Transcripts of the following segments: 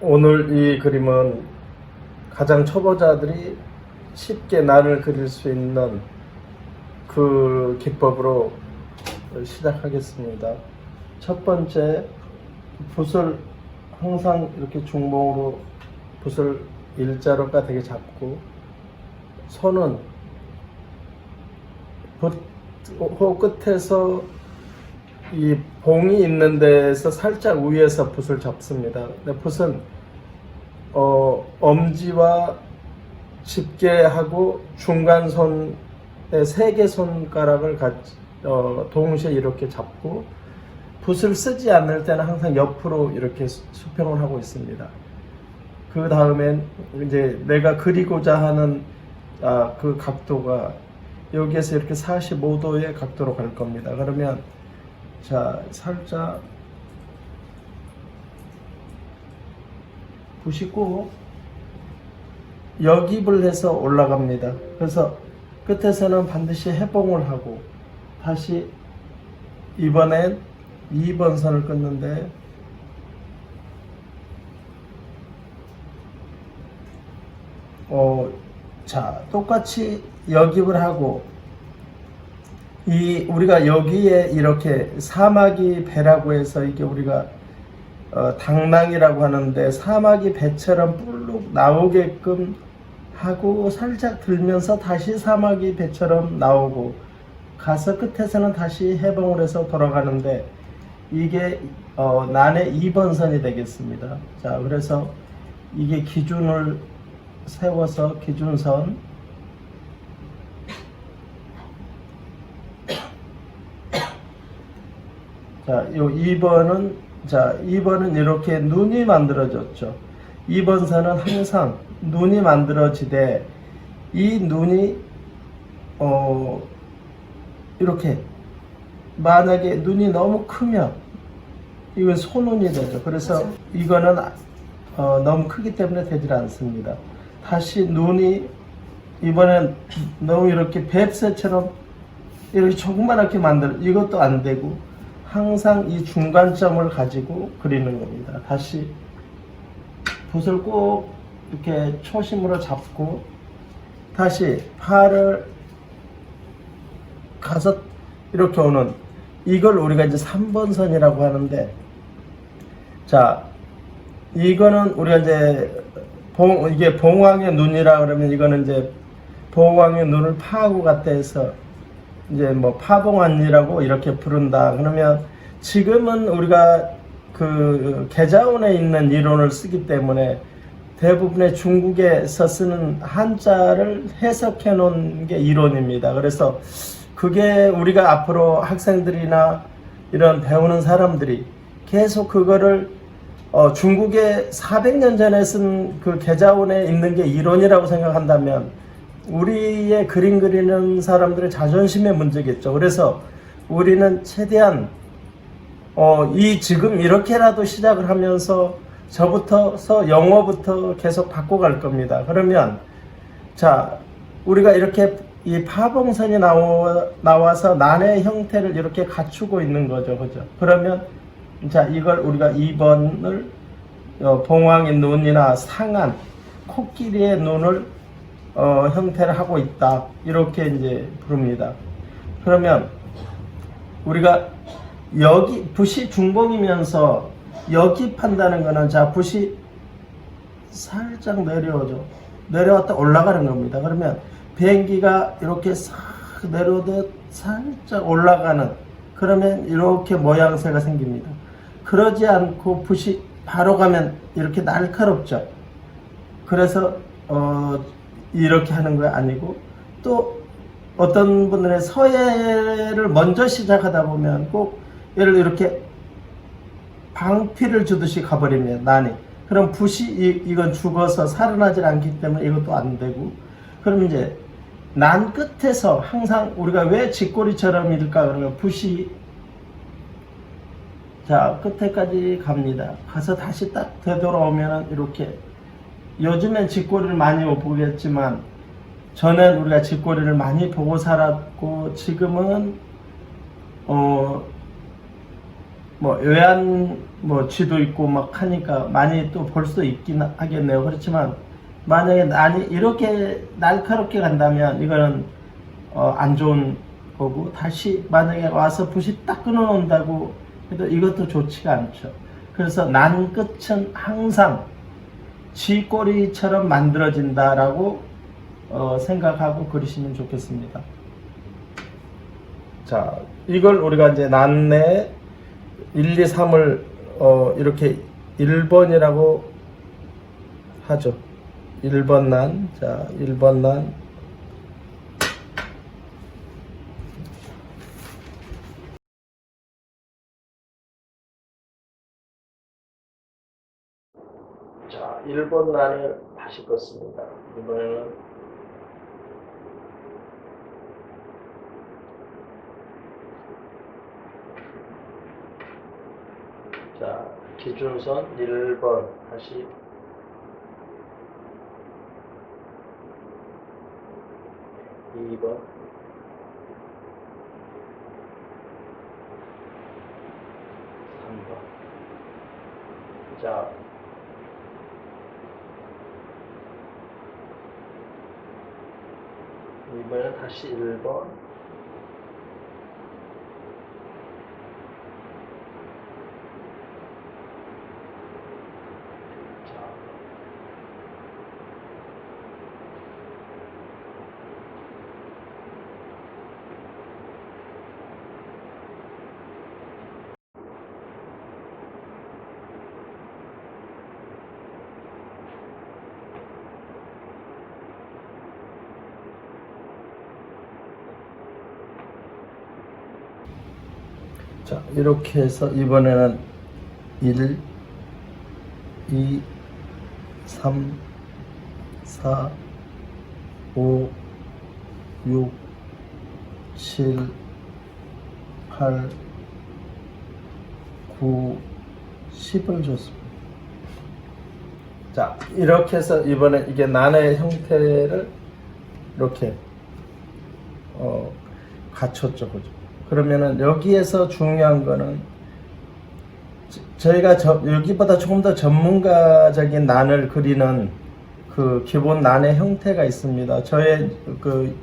오늘 이 그림은 가장 초보자들이 쉽게 난을 그릴 수 있는 그 기법으로 시작하겠습니다. 첫 번째 붓을 항상 이렇게 중봉으로 붓을 일자로 까되게 잡고 손은 붓 호 끝에서 이 봉이 있는 데에서 살짝 위에서 붓을 잡습니다. 근데 붓은 어, 엄지와 집게하고 중간 손의 세 개 손가락을 같이 어, 동시에 이렇게 잡고 붓을 쓰지 않을 때는 항상 옆으로 이렇게 수- 수평을 하고 있습니다. 그 다음엔 이제 내가 그리고자 하는 아, 그 각도가 여기에서 이렇게 45도의 각도로 갈 겁니다. 그러면 자 살짝 부시고 역입을 해서 올라갑니다. 그래서 끝에서는 반드시 해봉을 하고 다시 이번엔 2번 선을 끊는데 어, 자 똑같이 역입을 하고 이 우리가 여기에 이렇게 사마귀 배라고 해서 이게 우리가 어, 당랑이라고 하는데 사마귀 배처럼 뿔룩 나오게끔 하고 살짝 들면서 다시 사마귀 배처럼 나오고 가서 끝에서는 다시 해봉을 해서 돌아가는데 이게 어, 난의 2번 선이 되겠습니다. 자 그래서 이게 기준을 세워서 기준선 자, 요 2번은 자, 2번은 이렇게 눈이 만들어졌죠. 2번 선은 항상 눈이 만들어지되 이 눈이 어 이렇게 만약에 눈이 너무 크면 이건 소눈이 되죠. 그래서 이거는 어, 너무 크기 때문에 되질 않습니다. 다시 눈이 이번엔 너무 이렇게 뱁새처럼 이렇게 조그맣게 만들어 이것도 안 되고 항상 이 중간점을 가지고 그리는 겁니다. 다시 붓을 꼭 이렇게 초심으로 잡고 다시 팔을 가서 이렇게 오는 이걸 우리가 이제 3번 선이라고 하는데 자 이거는 우리가 이제 봉 이게 봉황의 눈이라 그러면 이거는 이제 봉황의 눈을 파하고 갔다 해서 이제 뭐 파봉안이라고 이렇게 부른다. 그러면 지금은 우리가 그 계자원에 있는 이론을 쓰기 때문에 대부분의 중국에서 쓰는 한자를 해석해 놓은 게 이론입니다. 그래서 그게 우리가 앞으로 학생들이나 이런 배우는 사람들이 계속 그거를 어, 중국에 400년 전에 쓴 그 계자원에 있는 게 이론이라고 생각한다면 우리의 그림 그리는 사람들의 자존심의 문제겠죠. 그래서 우리는 최대한 어, 이 지금 이렇게라도 시작을 하면서 저부터서 영어부터 계속 바꿔갈 겁니다. 그러면 자 우리가 이렇게 이 파봉선이 나와, 나와서 난의 형태를 이렇게 갖추고 있는 거죠. 그죠? 그러면 자 이걸 우리가 2번을 어, 봉황의 눈이나 상안 코끼리의 눈을 어, 형태를 하고 있다. 이렇게 이제 부릅니다. 그러면 우리가 여기 붓이 중봉이면서 역입한다는 거는 자 붓이 살짝 내려오죠. 내려왔다 올라가는 겁니다. 그러면 비행기가 이렇게 싹 내려오듯 살짝 올라가는 그러면 이렇게 모양새가 생깁니다. 그러지 않고 붓이 바로 가면 이렇게 날카롭죠. 그래서 어, 이렇게 하는 거 아니고 또 어떤 분들의 서예를 먼저 시작하다 보면 꼭 얘를 이렇게 방피를 주듯이 가버리면 난이. 그럼 붓이 이, 이건 죽어서 살아나질 않기 때문에 이것도 안 되고. 그럼 이제 난 끝에서 항상 우리가 왜 쥐꼬리처럼 일까 그러면 붓이 자 끝에까지 갑니다. 가서 다시 딱 되돌아오면 이렇게 요즘엔 쥐꼬리를 많이 못 보겠지만 전엔 우리가 쥐꼬리를 많이 보고 살았고 지금은 어 뭐 외환 뭐 지도 있고 막 하니까 많이 또 볼수 있긴 하겠네요. 그렇지만 만약에 난이 이렇게 날카롭게 간다면 이거는 어, 안 좋은 거고 다시 만약에 와서 붓이 딱 끊어놓는다고 해도 이것도 좋지가 않죠. 그래서 난 끝은 항상 쥐꼬리처럼 만들어진다라고 어, 생각하고 그리시면 좋겠습니다. 자, 이걸 우리가 이제 난내 1, 2, 3을 어, 이렇게 1번이라고 하죠. 1번 난, 자, 1번 난. 자, 1번 난을 다시 껐습니다. 이번에는 자, 기준선 1번 다시 이번 삼번 자, 이번엔 다시 1번 자, 자, 이렇게 해서 이번에는 1, 2, 3, 4, 5, 6, 7, 8, 9, 10을 줬습니다. 자, 이렇게 해서 이번에 이게 난의 형태를 이렇게 어, 갖췄죠, 그죠? 그러면은 여기에서 중요한 거는 저- 저희가 저, 여기보다 조금 더 전문가적인 난을 그리는 그 기본 난의 형태가 있습니다. 저의 그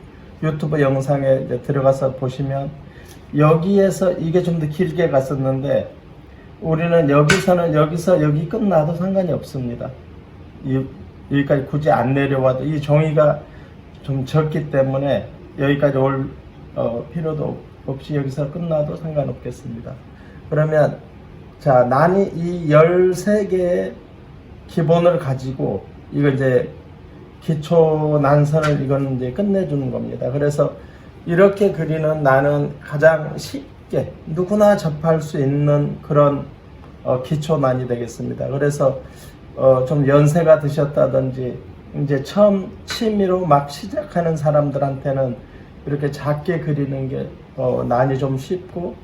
유튜브 영상에 들어가서 보시면 여기에서 이게 좀 더 길게 갔었는데 우리는 여기서는 여기서 여기 끝나도 상관이 없습니다. 이- 여기까지 굳이 안 내려와도 이 종이가 좀 적기 때문에 여기까지 올 어, 필요도 없 이 여기서 끝나도 상관없겠습니다. 그러면 자 난이 이 13개의 기본을 가지고 이거 이제 기초 난선을 이거는 이제 끝내주는 겁니다. 그래서 이렇게 그리는 나는 가장 쉽게 누구나 접할 수 있는 그런 어, 기초 난이 되겠습니다. 그래서 어, 좀 연세가 드셨다든지 이제 처음 취미로 막 시작하는 사람들한테는 이렇게 작게 그리는 게 어, 난이 좀 쉽고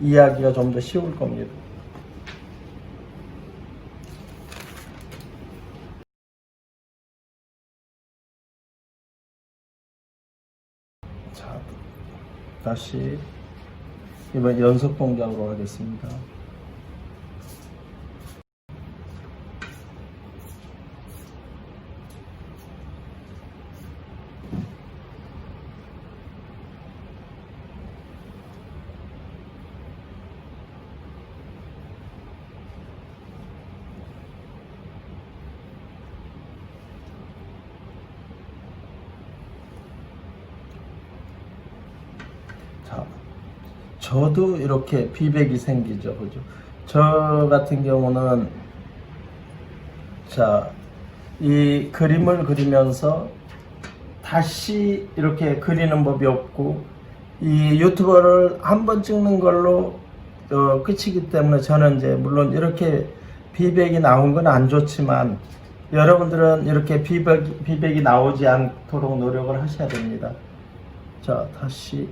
이해하기가 좀 더 쉬울 겁니다. 자, 다시 이번 연속 동작으로 하겠습니다. 자, 저도 이렇게 비백이 생기죠, 그죠? 저 같은 경우는 자, 이 그림을 그리면서 다시 이렇게 그리는 법이 없고 이 유튜버를 한 번 찍는 걸로 어, 끝이기 때문에 저는 이제 물론 이렇게 비백이 나온 건 안 좋지만 여러분들은 이렇게 비백, 비백이 나오지 않도록 노력을 하셔야 됩니다. 자, 다시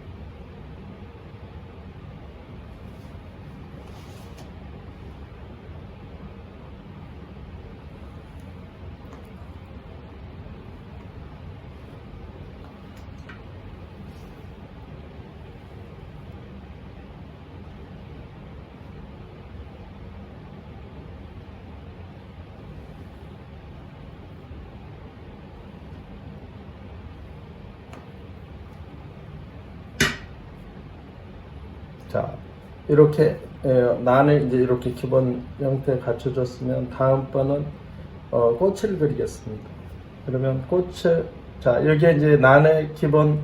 자, 이렇게 에, 난을 이제 이렇게 기본 형태 갖춰줬으면 다음번은 어, 꽃을 그리겠습니다. 그러면 꽃을 자 여기에 이제 난의 기본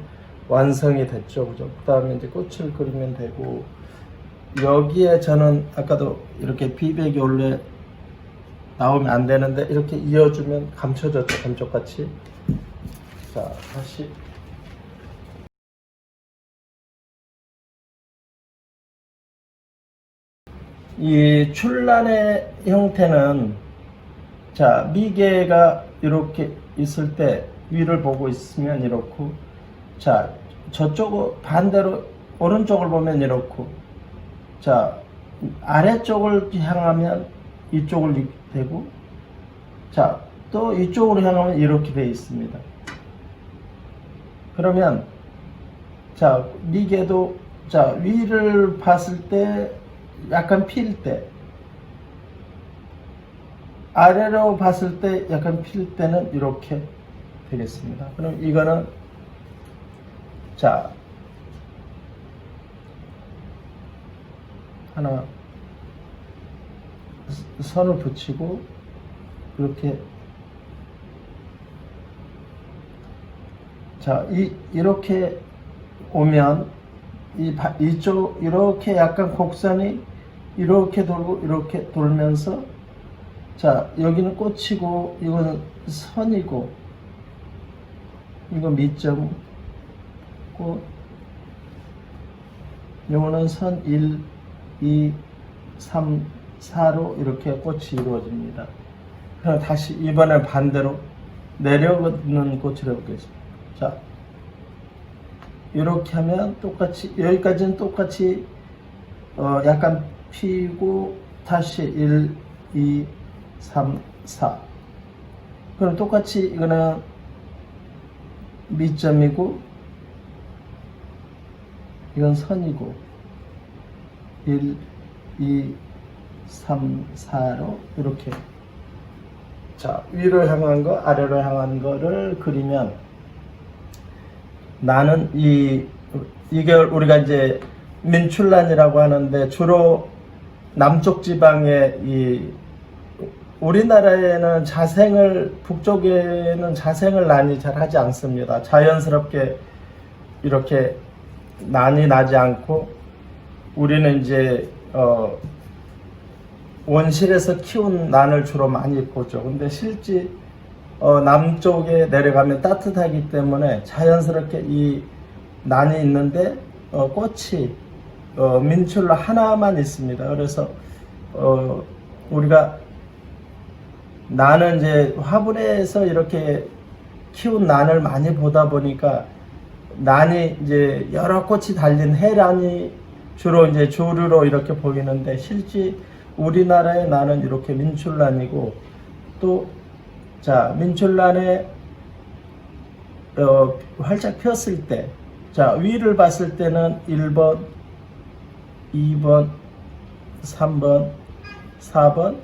완성이 됐죠, 그죠? 그다음에 이제 꽃을 그리면 되고 여기에 저는 아까도 이렇게 비백이 원래 나오면 안 되는데 이렇게 이어주면 감춰졌죠, 감쪽같이. 자 다시 이 출란의 형태는 자 미개가 이렇게 있을 때 위를 보고 있으면 이렇고 자 저쪽 반대로 오른쪽을 보면 이렇고 자 아래쪽을 향하면 이쪽을 되고 자 또 이쪽으로 향하면 이렇게 되어 있습니다. 그러면 자 미개도 자 위를 봤을 때 약간 필 때, 아래로 봤을 때 약간 필 때는 이렇게 되겠습니다. 그럼 이거는 자 하나 스- 선을 붙이고 이렇게 자 이, 이렇게 오면 이 바- 이쪽 이렇게 약간 곡선이 이렇게 돌고 이렇게 돌면서 자 여기는 꽃이고 이거는 선이고 이거 밑점 꽃 요거는 선 1, 2, 3, 4로 이렇게 꽃이 이루어집니다. 그럼 다시 이번에 반대로 내려오는 꽃을 해보겠습니다. 자, 이렇게 하면 똑같이 여기까지는 똑같이 어 약간 피고 다시 1, 2, 3, 4 그럼 똑같이 이거는 밑점이고 이건 선이고 1, 2, 3, 4로 이렇게. 자 위로 향한 거 아래로 향한 거를 그리면 나는 이 이걸 우리가 이제 민출란이라고 하는데 주로 남쪽 지방에 이 우리나라에는 자생을 북쪽에는 자생을 난이 잘 하지 않습니다. 자연스럽게 이렇게 난이 나지 않고 우리는 이제 어 원실에서 키운 난을 주로 많이 보죠. 근데 실제 어, 남쪽에 내려가면 따뜻하기 때문에 자연스럽게 이 난이 있는데 어, 꽃이 어, 민출로 하나만 있습니다. 그래서 어, 우리가 나는 이제 화분에서 이렇게 키운 난을 많이 보다 보니까 난이 이제 여러 꽃이 달린 해란이 주로 이제 조류로 이렇게 보이는데 실제 우리나라의 난은 이렇게 민출란이고 또 자, 민출란에 어, 활짝 폈을 때, 자, 위를 봤을 때는 1번, 2번, 3번, 4번,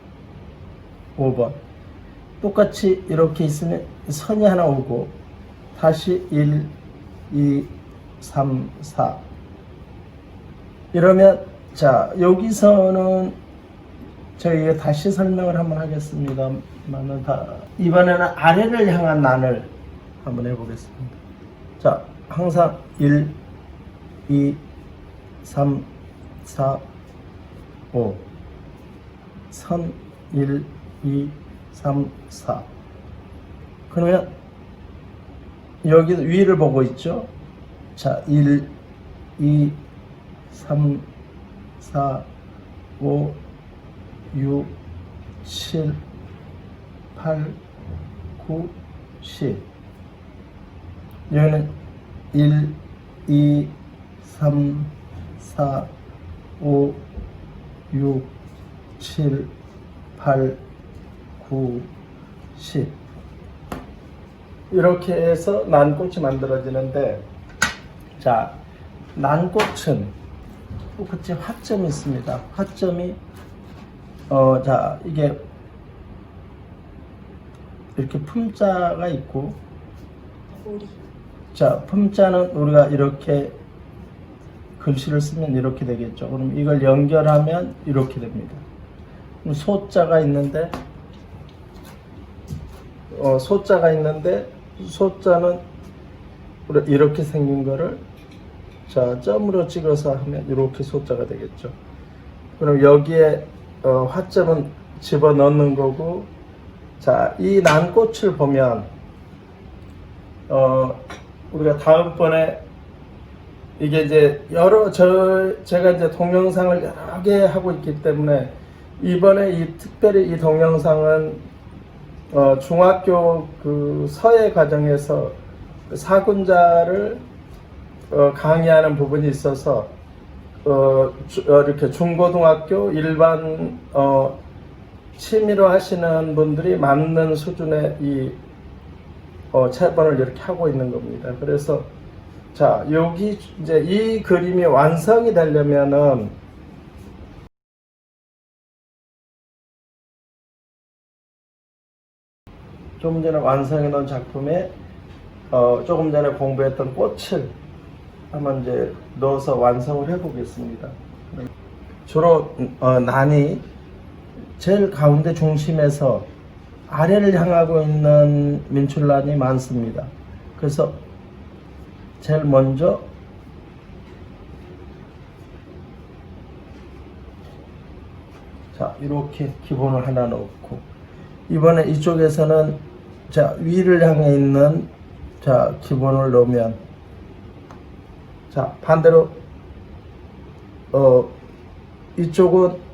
5번. 똑같이 이렇게 있으면 선이 하나 오고, 다시 1, 2, 3, 4. 이러면, 자, 여기서는 저희가 다시 설명을 한번 하겠습니다만은 다 이번에는 아래를 향한 난을 한번 해보겠습니다. 자, 항상 1, 2, 3, 4, 5. 선 1, 2, 3, 4. 그러면 여기 위를 보고 있죠? 자, 1, 2, 3, 4, 5, 6, 7, 8, 9, 10. 여기는 1, 2, 3, 4, 5, 6, 7, 8, 9, 10. 이렇게 해서 난꽃이 만들어지는데, 자, 난꽃은 똑같이 화점이 있습니다. 화점이 어, 자, 이게 이렇게 품자가 있고, 자, 품자는 우리가 이렇게 글씨를 쓰면 이렇게 되겠죠. 그럼 이걸 연결하면 이렇게 됩니다. 소자가 있는데 어, 소자가 있는데 소자는 이렇게 생긴 거를 자 점으로 찍어서 하면 이렇게 소자가 되겠죠. 그럼 여기에 어, 화점은 집어 넣는 거고 자이 난꽃을 보면 어 우리가 다음번에 이게 이제 여러 저 제가 이제 동영상을 여러 개 하고 있기 때문에 이번에 이 특별히 이 동영상은 어 중학교 그 서예 과정에서 그 사군자를 어 강의하는 부분이 있어서 어, 주- 어, 이렇게 중고등학교 일반 어 취미로 하시는 분들이 맞는 수준의 이 어, 채번을 이렇게 하고 있는 겁니다. 그래서 자 여기 이제 이 그림이 완성이 되려면은 조금 전에 완성해 놓은 작품에 어, 조금 전에 공부했던 꽃을 한번 이제 넣어서 완성을 해 보겠습니다. 주로 어, 난이 제일 가운데 중심에서 아래를 향하고 있는 민출란이 많습니다. 그래서 제일 먼저 자 이렇게 기본을 하나 넣고 이번에 이쪽에서는 자 위를 향해 있는 자 기본을 넣으면 자 반대로 어 이쪽은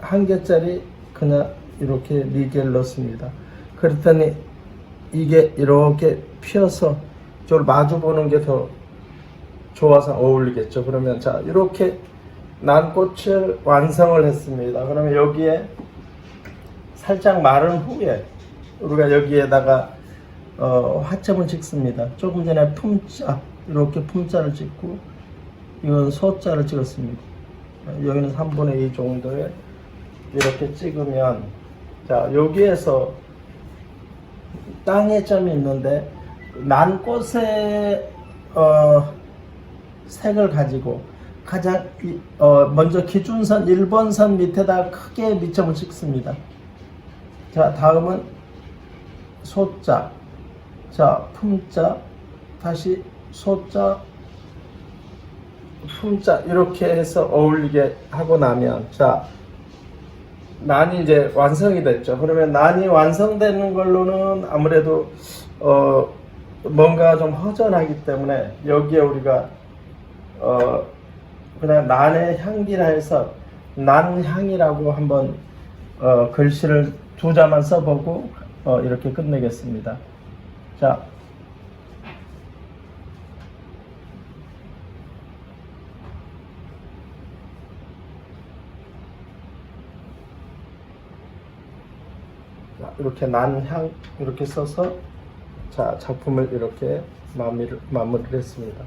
한 개짜리 그냥 이렇게 네 개를 넣습니다. 그랬더니 이게 이렇게 피어서 저를 마주 보는 게 더 좋아서 어울리겠죠. 그러면 자 이렇게 난 꽃을 완성을 했습니다. 그러면 여기에 살짝 마른 후에 우리가 여기에다가 어, 화점을 찍습니다. 조금 전에 품자 이렇게 품자를 찍고 이건 소자를 찍었습니다. 여기는 3분의 2 정도에 이렇게 찍으면 자 여기에서 땅에 점이 있는데 난 꽃의 어, 색을 가지고 가장 이- 어, 먼저 기준선 1번선 밑에다 크게 미점을 찍습니다. 자 다음은 소자. 자 품자. 다시 소자 품자. 이렇게 해서 어울리게 하고 나면 자 난이 이제 완성이 됐죠. 그러면 난이 완성되는 걸로는 아무래도 어 뭔가 좀 허전하기 때문에 여기에 우리가 어 그냥 난의 향기라 해서 난향이라고 한번 어 글씨를 두 자만 써보고 어 이렇게 끝내겠습니다. 자. 자, 이렇게 난향 이렇게 써서 자 작품을 이렇게 마무리를, 마무리를 했습니다.